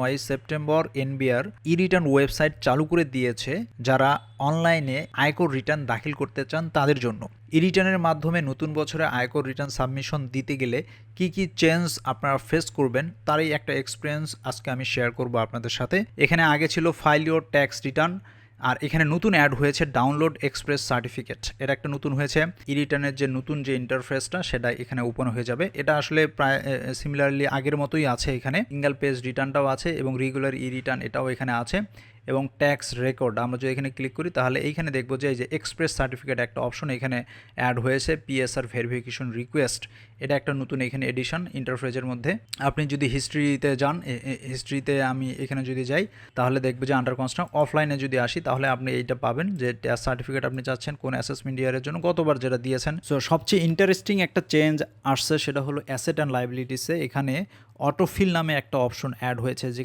নয় September NBR e return website চালু করে দিয়েছে যারা অনলাইনে আয়কর রিটার্ন দাখিল করতে চান তাদের জন্য। ই রিটার্নের মাধ্যমে নতুন বছরে আয়কর রিটার্ন সাবমিশন দিতে গেলে কি কি চেঞ্জ আপনারা ফেস করবেন তারই একটা এক্সপিরিয়েন্স আজকে আমি শেয়ার করব আপনাদের সাথে। এখানে আগে ছিল ফাইল ইউর ট্যাক্স রিটার্ন আর এখানে নতুন অ্যাড হয়েছে ডাউনলোড এক্সপ্রেস সার্টিফিকেট। এটা একটা নতুন হয়েছে। ই রিটার্নের যে নতুন যে ইন্টারফেসটা সেটা এখানে ওপেন হয়ে যাবে। এটা আসলে প্রায় সিমিলারলি আগের মতোই আছে এখানে। সিঙ্গেল পেজ রিটার্নটাও আছে এবং রেগুলার ই রিটার্ন এটাও এখানে আছে। এবং ট্যাক্স রেকর্ড আমরা যদি এখানে ক্লিক করি, তাহলে এইখানে দেখব যে এই যে এক্সপ্রেস সার্টিফিকেট একটা অপশন এখানে অ্যাড হয়েছে পিএসআর ভেরিফিকেশন রিকোয়েস্ট এটা একটা নতুন এখানে এডিশন ইন্টারফেসের মধ্যে। আপনি যদি হিস্ট্রিতে যান হিস্ট্রিতে আমি এখানে যদি যাই, তাহলে দেখব যে আন্ডার কনস্ট্রাক্ট অফলাইনে যদি আসি, তাহলে আপনি এইটা পাবেন যে ট্যাক্স সার্টিফিকেট আপনি চাচ্ছেন কোন অ্যাসেসমেন্ট ইয়ারের জন্য, গতবার যেটা দিয়েছেন। সো সবচেয়ে ইন্টারেস্টিং একটা চেঞ্জ আসছে, সেটা হলো অ্যাসেট অ্যান্ড লাইবিলিটিসে এখানে অটোফিল নামে একটা অপশন অ্যাড হয়েছে, যে